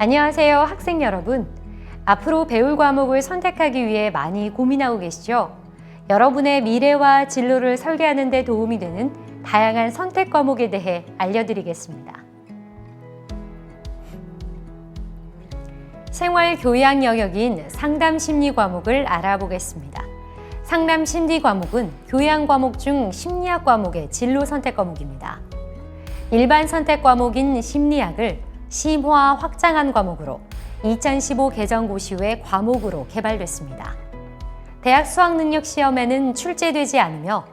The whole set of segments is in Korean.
안녕하세요, 학생 여러분. 앞으로 배울 과목을 선택하기 위해 많이 고민하고 계시죠? 여러분의 미래와 진로를 설계하는 데 도움이 되는 다양한 선택 과목에 대해 알려드리겠습니다. 생활 교양 영역인 상담 심리 과목을 알아보겠습니다. 상담 심리 과목은 교양 과목 중 심리학 과목의 진로 선택 과목입니다. 일반 선택 과목인 심리학을 심화 확장한 과목으로 2015 개정 고시 후에 과목으로 개발됐습니다. 대학 수학능력 시험에는 출제되지 않으며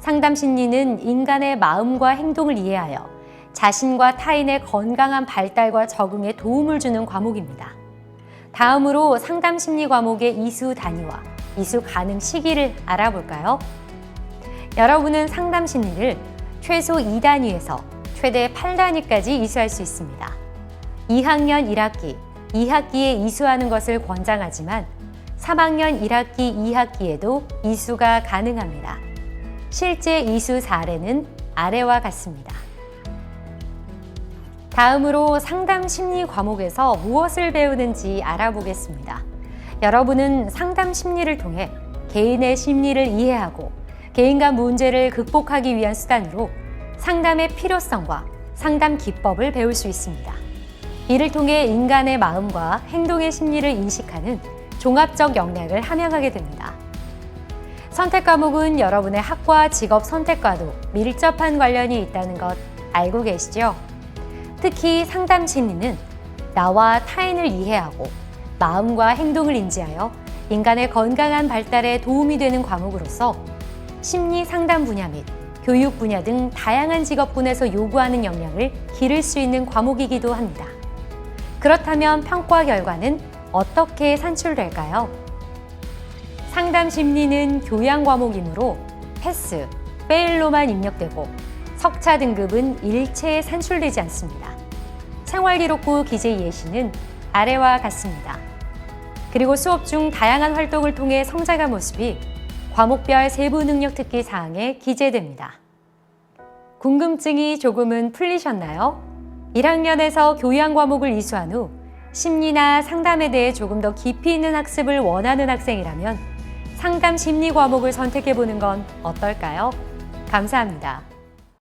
상담 심리는 인간의 마음과 행동을 이해하여 자신과 타인의 건강한 발달과 적응에 도움을 주는 과목입니다. 다음으로 상담 심리 과목의 이수 단위와 이수 가능 시기를 알아볼까요? 여러분은 상담 심리를 최소 2단위에서 최대 8단위까지 이수할 수 있습니다. 2학년 1학기, 2학기에 이수하는 것을 권장하지만 3학년 1학기, 2학기에도 이수가 가능합니다. 실제 이수 사례는 아래와 같습니다. 다음으로 상담 심리 과목에서 무엇을 배우는지 알아보겠습니다. 여러분은 상담 심리를 통해 개인의 심리를 이해하고 개인과 문제를 극복하기 위한 수단으로 상담의 필요성과 상담 기법을 배울 수 있습니다. 이를 통해 인간의 마음과 행동의 심리를 인식하는 종합적 역량을 함양하게 됩니다. 선택 과목은 여러분의 학과 직업 선택과도 밀접한 관련이 있다는 것 알고 계시죠? 특히 상담 심리는 나와 타인을 이해하고 마음과 행동을 인지하여 인간의 건강한 발달에 도움이 되는 과목으로서 심리 상담 분야 및 교육 분야 등 다양한 직업군에서 요구하는 역량을 기를 수 있는 과목이기도 합니다. 그렇다면 평가 결과는 어떻게 산출될까요? 상담 심리는 교양 과목이므로 패스, 페일로만 입력되고 석차 등급은 일체에 산출되지 않습니다. 생활기록부 기재 예시는 아래와 같습니다. 그리고 수업 중 다양한 활동을 통해 성장한 모습이 과목별 세부 능력 특기 사항에 기재됩니다. 궁금증이 조금은 풀리셨나요? 1학년에서 교양 과목을 이수한 후 심리나 상담에 대해 조금 더 깊이 있는 학습을 원하는 학생이라면 상담 심리 과목을 선택해 보는 건 어떨까요? 감사합니다.